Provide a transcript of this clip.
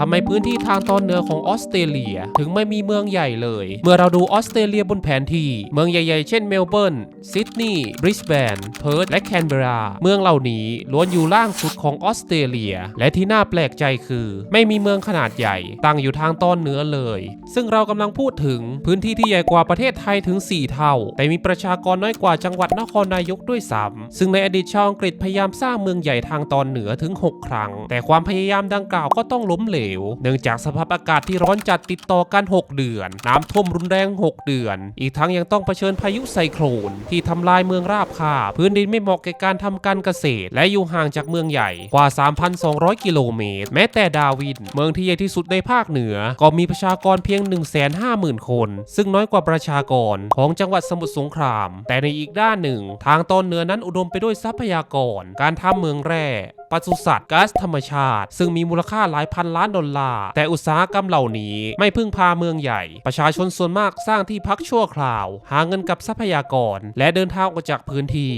ทำไมพื้นที่ทางตอนเหนือของออสเตรเลีย ถึงไม่มีเมืองใหญ่เลย เมื่อเราดูออสเตรเลียบนแผนที่ เมืองใหญ่ๆ เช่นเมลเบิร์นซิดนีย์บริสเบนเพิร์ธและแคนเบรา เมืองเหล่านี้ล้วนอยู่ล่างสุดของออสเตรเลีย และที่น่าแปลกใจคือ ไม่มีเมืองขนาดใหญ่ ตั้งอยู่ทางตอนเหนือเลย ซึ่งเรากำลังพูดถึงพื้นที่ที่ใหญ่กว่าประเทศไทยถึง 4 เท่า แต่มีประชากรน้อยกว่าจังหวัดนครนายกด้วยซ้ำซึ่งในอดีตชาวอังกฤษพยายามสร้างเมืองใหญ่ทางตอนเหนือถึง 6 ครั้ง แต่ความพยายามดังกล่าวก็ต้องล้มเหลวว เนื่องจากสภาพอากาศที่ร้อนจัดติดต่อกัน 6 เดือน น้ำท่วมรุนแรง 6 เดือน อีกทั้งยังต้องเผชิญพายุไซโคลนที่ทำลายเมืองราบคาบพื้นดินไม่เหมาะแก่การทำการเกษตร และอยู่ห่างจากเมืองใหญ่กว่า 3,200 กิโลเมตร แม้แต่ดาวิน เมืองที่ใหญ่ที่สุดในภาคเหนือ ก็มีประชากรเพียง 150,000 คน ซึ่งน้อยกว่าประชากรของจังหวัดสมุทรสงคราม แต่ในอีกด้านหนึ่ง ทางตอนเหนือนั้นอุดมไปด้วยทรัพยากร การทำเมืองแร่ ปศุสัตว์ก๊าซธรรมชาติ ซึ่งมีมูลค่าหลายพันล้านดอลลาร์ แต่อุตสาหกรรมเหล่านี้ไม่พึ่งพาเมืองใหญ่ ประชาชนส่วนมากสร้างที่พักชั่วคราว หาเงินกับทรัพยากร และเดินทางออกจากพื้นที่